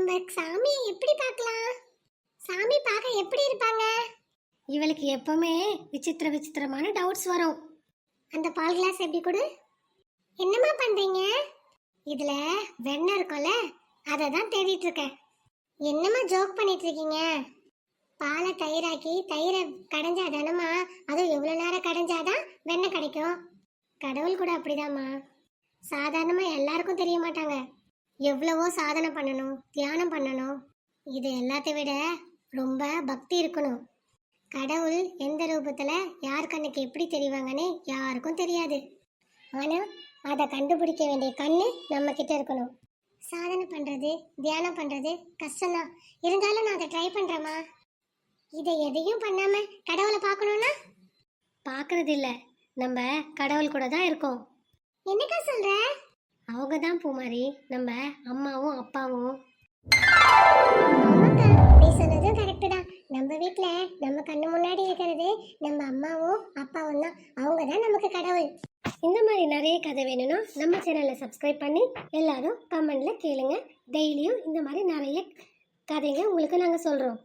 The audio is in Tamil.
நம்ம சாமியை எப்படி பார்க்கலாம்? சாமி பார்க்க எப்படி இருப்பாங்க? இவளுக்கு எப்பவுமே விசித்திர விசித்திரமான டவுட்ஸ் வரும். அந்த பால் கிளாஸ் எப்படி கொடு? என்னம்மா பண்றீங்க? இதுல வெண்ணெய் இருக்கும்ல அதை தான் தேடிட்டு இருக்கேன். என்னம்மா ஜோக் பண்ணிட்டு இருக்கீங்க? பாலை தயிராக்கி தயிரை கடைஞ்சா தானம்மா? அதுவும் எவ்வளோ நேரம் கடைஞ்சாதான் வெண்ணெய் கிடைக்கும். கடவுள் கூட அப்படிதாம்மா. சாதாரணமாக எல்லாருக்கும் தெரிய மாட்டாங்க. எவ்வளவோ சாதனை பண்ணணும் தியானம் பண்ணணும். இது எல்லாத்தை விட ரொம்ப பக்தி இருக்கணும். கடவுள் எந்த ரூபத்தில் யார் கண்ணுக்கு எப்படி தெரிவாங்கன்னு யாருக்கும் தெரியாது. ஆனால் அதை கண்டுபிடிக்க வேண்டிய கண்ணு நம்ம கிட்ட இருக்கணும். சாதனை பண்ணுறது தியானம் பண்ணுறது கஷ்டம்தான். இருந்தாலும் நான் அதை ட்ரை பண்ணுறேம்மா இதை எதையும் பண்ணாமல் கடவுளை பார்க்கணுன்னா பார்க்கறது இல்லை. நம்ம கடவுள் கூட தான் இருக்கோம். என்னக்கா சொல்கிற அவங்க தான் பூமாரி. நம்ம அம்மாவும் அப்பாவும். நீ சொன்னதும் கரெக்டு தான். நம்ம வீட்டில் நம்ம கண்ணு முன்னாடி இருக்கிறது நம்ம அம்மாவும் அப்பாவும் தான். அவங்க தான் நமக்கு கடவுள். இந்த மாதிரி நிறைய கதை வேணும்னா நம்ம சேனலை சப்ஸ்கிரைப் பண்ணி எல்லாரும் கமெண்ட்ல கேளுங்க. டெய்லியும் இந்த மாதிரி நிறைய கதைங்க உங்களுக்கு நாங்கள் சொல்கிறோம்